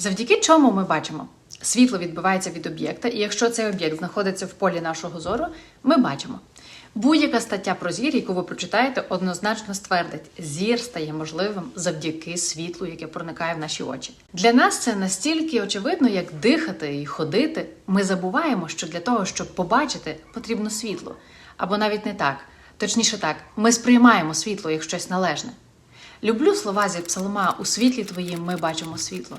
Завдяки чому ми бачимо? Світло відбивається від об'єкта, і якщо цей об'єкт знаходиться в полі нашого зору, ми бачимо. Будь-яка стаття про зір, яку ви прочитаєте, однозначно ствердить, зір стає можливим завдяки світлу, яке проникає в наші очі. Для нас це настільки очевидно, як дихати і ходити. Ми забуваємо, що для того, щоб побачити, потрібно світло. Або навіть не так. Точніше так, ми сприймаємо світло як щось належне. Люблю слова зі псалма у світлі твоїм ми бачимо світло.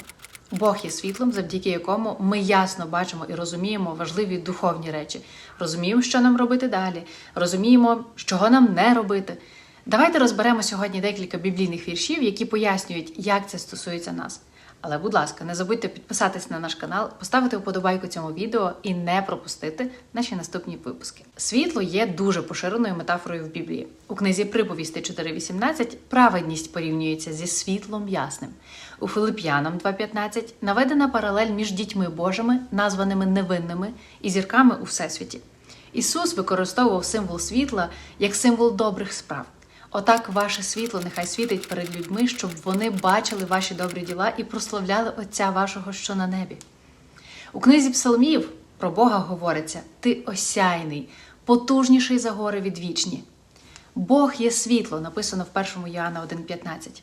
Бог є світлом, завдяки якому ми ясно бачимо і розуміємо важливі духовні речі. Розуміємо, що нам робити далі, розуміємо, чого нам не робити. Давайте розберемо сьогодні декілька біблійних віршів, які пояснюють, як це стосується нас. Але, будь ласка, не забудьте підписатись на наш канал, поставити вподобайку цьому відео і не пропустити наші наступні випуски. Світло є дуже поширеною метафорою в Біблії. У книзі Приповісти 4.18 праведність порівнюється зі світлом ясним. У Филип'янам 2.15 наведена паралель між дітьми Божими, названими невинними, і зірками у всесвіті. Ісус використовував символ світла як символ добрих справ. Отак ваше світло нехай світить перед людьми, щоб вони бачили ваші добрі діла і прославляли Отця вашого, що на небі. У книзі Псалмів про Бога говориться: Ти осяйний, потужніший за гори відвічні. Бог є світло, написано в 1 Йоанна 1,15.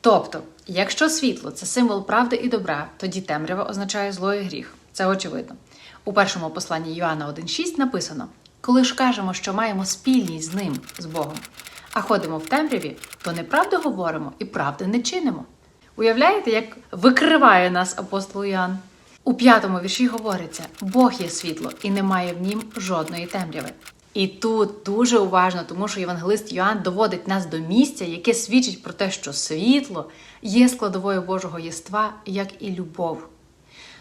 Тобто, якщо світло це символ правди і добра, тоді темрява означає зло і гріх. Це очевидно. У першому посланні Йоанна 1,6 написано: коли ж кажемо, що маємо спільність з ним, з Богом, а ходимо в темряві, то неправду говоримо і правди не чинимо. Уявляєте, як викриває нас апостол Іоанн? У п'ятому вірші говориться: Бог є світло, і немає в нім жодної темряви. І тут дуже уважно, тому що євангелист Йоанн доводить нас до місця, яке свідчить про те, що світло є складовою Божого єства, як і любов.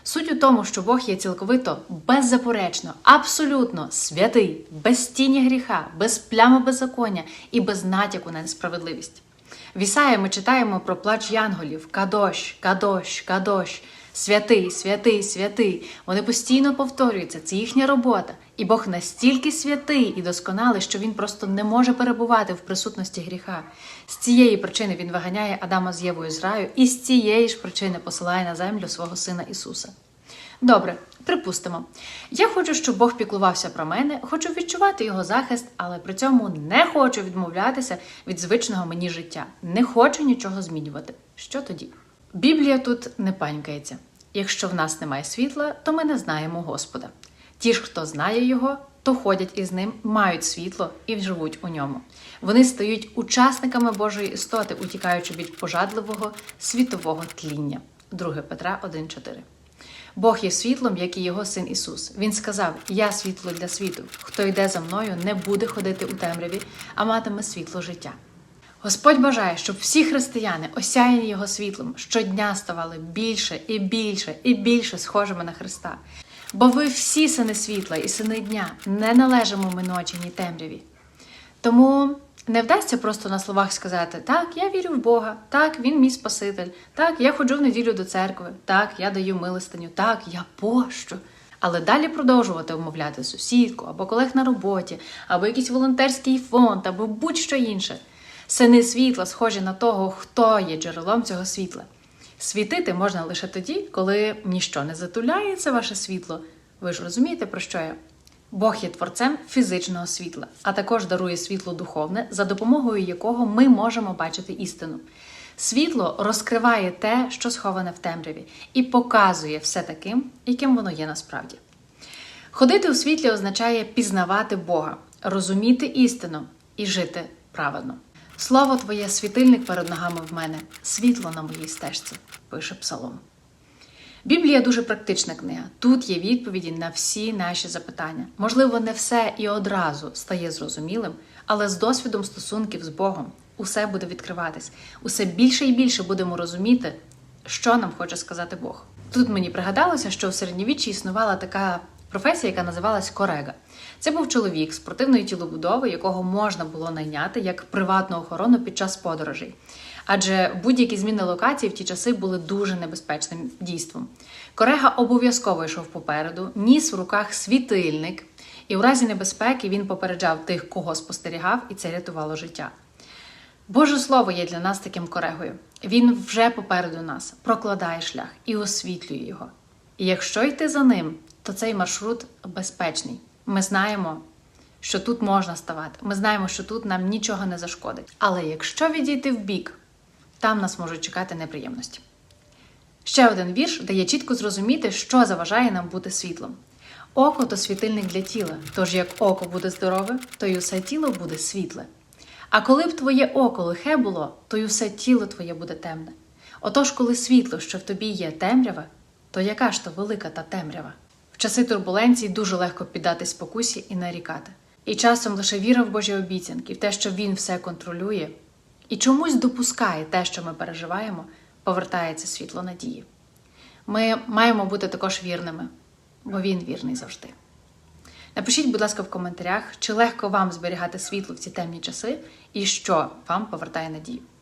Суть у тому, що Бог є цілковито беззаперечно, абсолютно святий, без тіні гріха, без плями беззаконня і без натяку на несправедливість. В Ісаї ми читаємо про плач янголів: Кадош, Кадош, Кадош, святий, святий, святий. Вони постійно повторюються, це їхня робота. І Бог настільки святий і досконалий, що він просто не може перебувати в присутності гріха. З цієї причини він виганяє Адама з Євою з раю, і з цієї ж причини посилає на землю свого сина Ісуса. Добре, припустимо. Я хочу, щоб Бог піклувався про мене, хочу відчувати його захист, але при цьому не хочу відмовлятися від звичного мені життя. Не хочу нічого змінювати. Що тоді? Біблія тут не панькається. Якщо в нас немає світла, то ми не знаємо Господа. Ті ж, хто знає його, то ходять із ним, мають світло і живуть у ньому. Вони стають учасниками Божої істоти, утікаючи від пожадливого світового тління. 2 Петра 1,4 Бог є світлом, як і його син Ісус. Він сказав: Я світло для світу. Хто йде за мною, не буде ходити у темряві, а матиме світло життя. Господь бажає, щоб всі християни, осяяні його світлом, щодня ставали більше і більше і більше схожими на Христа. Бо ви всі сини світла і сини дня не належимо ми ночі, ні темряві. Тому не вдасться просто на словах сказати: так, я вірю в Бога, так, Він мій Спаситель, так, я ходжу в неділю до церкви, так, я даю милостиню, так, я пощу. Але далі продовжувати умовляти сусідку або колег на роботі, або якийсь волонтерський фонд, або будь-що інше. Сини світла схожі на того, хто є джерелом цього світла. Світити можна лише тоді, коли ніщо не затуляє це ваше світло. Ви ж розумієте, про що я? Бог є творцем фізичного світла, а також дарує світло духовне, за допомогою якого ми можемо бачити істину. Світло розкриває те, що сховане в темряві, і показує все таким, яким воно є насправді. Ходити у світлі означає пізнавати Бога, розуміти істину і жити праведно. Слово Твоє світильник перед ногами в мене, світло на моїй стежці, пише Псалом. Біблія дуже практична книга. Тут є відповіді на всі наші запитання. Можливо, не все і одразу стає зрозумілим, але з досвідом стосунків з Богом усе буде відкриватись. Усе більше і більше будемо розуміти, що нам хоче сказати Бог. Тут мені пригадалося, що в середньовіччі існувала така професія, яка називалась корега. Це був чоловік спортивної тілобудови, якого можна було найняти як приватну охорону під час подорожей. Адже будь-які зміни локації в ті часи були дуже небезпечним дійством. Корега обов'язково йшов попереду, ніс в руках світильник, і в разі небезпеки він попереджав тих, кого спостерігав, і це рятувало життя. Боже Слово є для нас таким корегою. Він вже попереду нас прокладає шлях і освітлює його. І якщо йти за ним, то цей маршрут безпечний. Ми знаємо, що тут можна ставати. Ми знаємо, що тут нам нічого не зашкодить. Але якщо відійти в бік, там нас можуть чекати неприємності. Ще один вірш дає чітко зрозуміти, що заважає нам бути світлом. Око то світильник для тіла, тож як око буде здорове, то й усе тіло буде світле. А коли б твоє око лихе було, то й усе тіло твоє буде темне. Отож, коли світло, що в тобі є темрява, то яка ж то велика та темрява? Часи турбуленцій дуже легко піддатись спокусі і нарікати. І часом лише віра в Божі обіцянки, в те, що Він все контролює, і чомусь допускає те, що ми переживаємо, повертається світло надії. Ми маємо бути також вірними, бо він вірний завжди. Напишіть, будь ласка, в коментарях, чи легко вам зберігати світло в ці темні часи і що вам повертає надію.